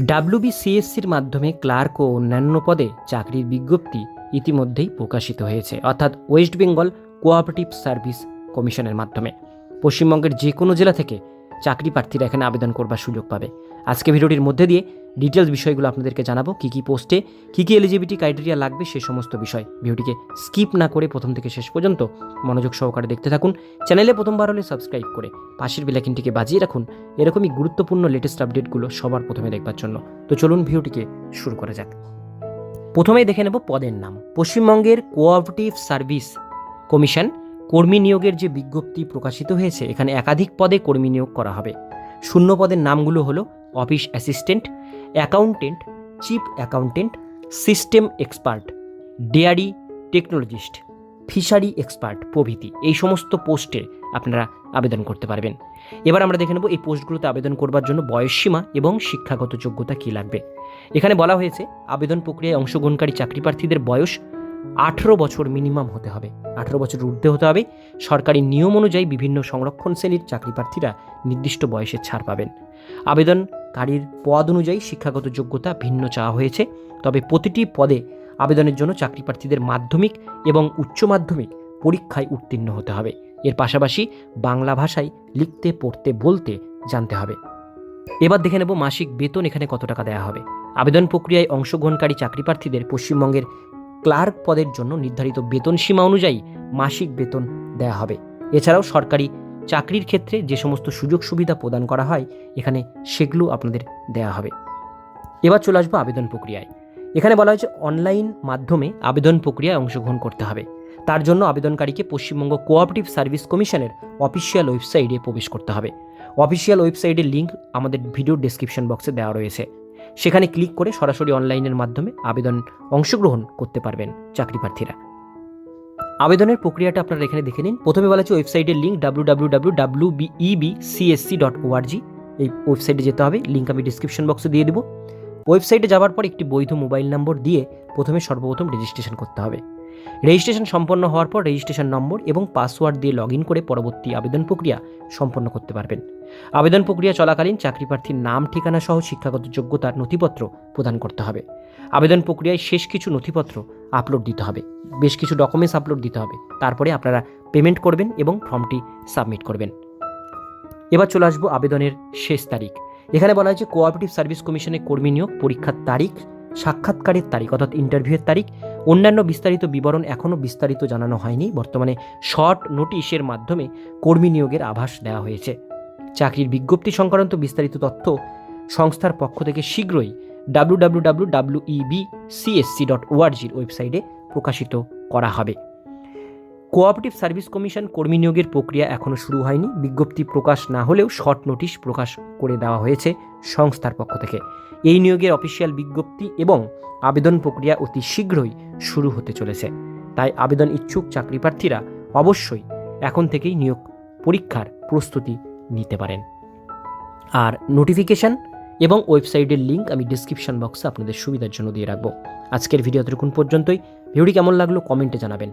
ডাব্লিউবিসিএসসির মাধ্যমে ক্লার্ক ও অন্যান্য পদে চাকরির বিজ্ঞপ্তি ইতিমধ্যেই প্রকাশিত হয়েছে, অর্থাৎ ওয়েস্ট বেঙ্গল কোঅপারেটিভ সার্ভিস কমিশনের মাধ্যমে। পশ্চিমবঙ্গের যে কোনো জেলা থেকে চাকরি প্রার্থীরা এখানে আবেদন করবার সুযোগ পাবে। আজকে ভিডিওটির মধ্যে দিয়ে ডিটেলস বিষয়গুলো আপনাদেরকে জানাব, কী কী পোস্টে কী কী এলিজিবিলিটি ক্রাইটেরিয়া লাগবে, সে সমস্ত বিষয়। ভিডিওটিকে স্কিপ না করে প্রথম থেকে শেষ পর্যন্ত মনোযোগ সহকারে দেখতে থাকুন। চ্যানেলে প্রথমবার হলে সাবস্ক্রাইব করে পাশের বেলাকিনটিকে বাজিয়ে রাখুন। এরকমই গুরুত্বপূর্ণ লেটেস্ট আপডেটগুলো সবার প্রথমে দেখবার জন্য। তো চলুন ভিডিওটিকে শুরু করা যাক। প্রথমেই দেখে নেব পদের নাম। পশ্চিমবঙ্গের কোঅপারেটিভ সার্ভিস কমিশন কর্মী নিয়োগের যে বিজ্ঞপ্তি প্রকাশিত হয়েছে, এখানে একাধিক পদে কর্মী নিয়োগ করা হবে। শূন্য পদের নামগুলো হলো office assistant, accountant, chief accountant, system expert, dairy technologist, fishery expert প্রভৃতি। এই সমস্ত পোস্টে আপনারা আবেদন করতে পারবেন। এবার আমরা দেখে নেব এই পোস্টগুলোতে আবেদন করবার জন্য বয়সসীমা এবং শিক্ষাগত যোগ্যতা কী লাগবে। এখানে বলা হয়েছে, আবেদন প্রক্রিয়ায় অংশগ্রহণকারী চাকরি প্রার্থীদের বয়স আঠেরো বছর মিনিমাম হতে হবে। আঠেরো বছর ঊর্ধ্বে হতে হবে। সরকারি নিয়ম অনুযায়ী বিভিন্ন সংরক্ষণ শ্রেণির চাকরি প্রার্থীরা নির্দিষ্ট বয়সে ছাড় পাবেন। আবেদনকারীর পদ অনুযায়ী শিক্ষাগত যোগ্যতা ভিন্ন চাওয়া হয়েছে। তবে প্রতিটি পদে আবেদনের জন্য চাকরি প্রার্থীদের মাধ্যমিক এবং উচ্চ মাধ্যমিক পরীক্ষায় উত্তীর্ণ হতে হবে। এর পাশাপাশি বাংলা ভাষায় লিখতে, পড়তে, বলতে জানতে হবে। এবার দেখে নেব মাসিক বেতন এখানে কত টাকা দেওয়া হবে। আবেদন প্রক্রিয়ায় অংশগ্রহণকারী চাকরি প্রার্থীদের পশ্চিমবঙ্গের ক্লার্ক পদের জন্য নির্ধারিত বেতন সীমা অনুযায়ী মাসিক বেতন দেওয়া হবে। এছাড়াও সরকারি চাকরির ক্ষেত্রে যে সমস্ত সুযোগ সুবিধা প্রদান করা হয়, এখানে সেগুলো আপনাদের দেওয়া হবে। এবার চলে আসব আবেদন প্রক্রিয়ায়। এখানে বলা হয়েছে অনলাইন মাধ্যমে আবেদন প্রক্রিয়ায় অংশগ্রহণ করতে হবে। তার জন্য আবেদনকারীকে পশ্চিমবঙ্গ কোঅপারেটিভ সার্ভিস কমিশনের অফিসিয়াল ওয়েবসাইটে প্রবেশ করতে হবে। অফিসিয়াল ওয়েবসাইটের লিঙ্ক আমাদের ভিডিও ডেসক্রিপশন বক্সে দেওয়া রয়েছে। সেখানে ক্লিক করে সরাসরি অনলাইনের মাধ্যমে আবেদন অংশগ্রহণ করতে পারবেন চাকরি প্রার্থীরা আবেদনের প্রক্রিয়াটা আপনারা এখানে দেখে নিন। প্রথমে বলা হচ্ছে ওয়েবসাইটের link W W W W BEB CSC dot ORG এই ওয়েবসাইটে যেতে হবে, লিঙ্ক আমি ডিসক্রিপশন বক্সে দিয়ে দেবো। ওয়েবসাইটে যাওয়ার পর একটি বৈধ মোবাইল নম্বর দিয়ে প্রথমে সর্বপ্রথম রেজিস্ট্রেশন করতে হবে। রেজিস্ট্রেশন সম্পন্ন হওয়ার পর রেজিস্ট্রেশন নম্বর এবং পাসওয়ার্ড দিয়ে লগ করে পরবর্তী আবেদন প্রক্রিয়া সম্পন্ন করতে পারবেন। আবেদন প্রক্রিয়া চলাকালীন চাকরি প্রার্থীর নাম, ঠিকানা সহ শিক্ষাগত যোগ্যতার নথিপত্র প্রদান করতে হবে। আবেদন প্রক্রিয়ায় শেষ কিছু নথিপত্র আপলোড দিতে হবে। বেশ কিছু ডকুমেন্টস আপলোড দিতে হবে। তারপরে আপনারা পেমেন্ট করবেন এবং ফর্মটি সাবমিট করবেন। এবার চলে আসব আবেদনের শেষ তারিখ। এখানে বলা হয়েছে কোঅপারেটিভ সার্ভিস কমিশনের কর্মী নিয়োগ, পরীক্ষার তারিখ, সাক্ষাৎকারের তারিখ, অর্থাৎ ইন্টারভিউয়ের তারিখ অন্যান্য বিস্তারিত বিবরণ এখনও বিস্তারিত জানানো হয়নি। বর্তমানে শর্ট নোটিশের মাধ্যমে কর্মী নিয়োগের আভাস দেওয়া হয়েছে। চাকরির বিজ্ঞপ্তি সংক্রান্ত বিস্তারিত তথ্য সংস্থার পক্ষ থেকে শীঘ্রই W W W W EB CSC dot ওয়েবসাইটে প্রকাশিত করা হবে। কোঅপারেটিভ সার্ভিস কমিশন কর্মী নিয়োগের প্রক্রিয়া এখনও শুরু হয়নি। বিজ্ঞপ্তি প্রকাশ না হলেও শর্ট নোটিশ প্রকাশ করে দেওয়া হয়েছে সংস্থার পক্ষ থেকে। এই নিয়োগের অফিসিয়াল বিজ্ঞপ্তি এবং আবেদন প্রক্রিয়া অতি শীঘ্রই শুরু হতে চলেছে। তাই আবেদন ইচ্ছুক চাকরি প্রার্থীরা অবশ্যই এখন থেকেই নিয়োগ পরীক্ষার প্রস্তুতি নিতে পারেন। আর নোটিফিকেশান এবং ওয়েবসাইটের লিঙ্ক আমি ডিসক্রিপশন বক্সে আপনাদের সুবিধার জন্য দিয়ে রাখব। আজকের ভিডিও এতটুকুন পর্যন্তই। ভিডিওটি কেমন লাগল কমেন্টে জানাবেন।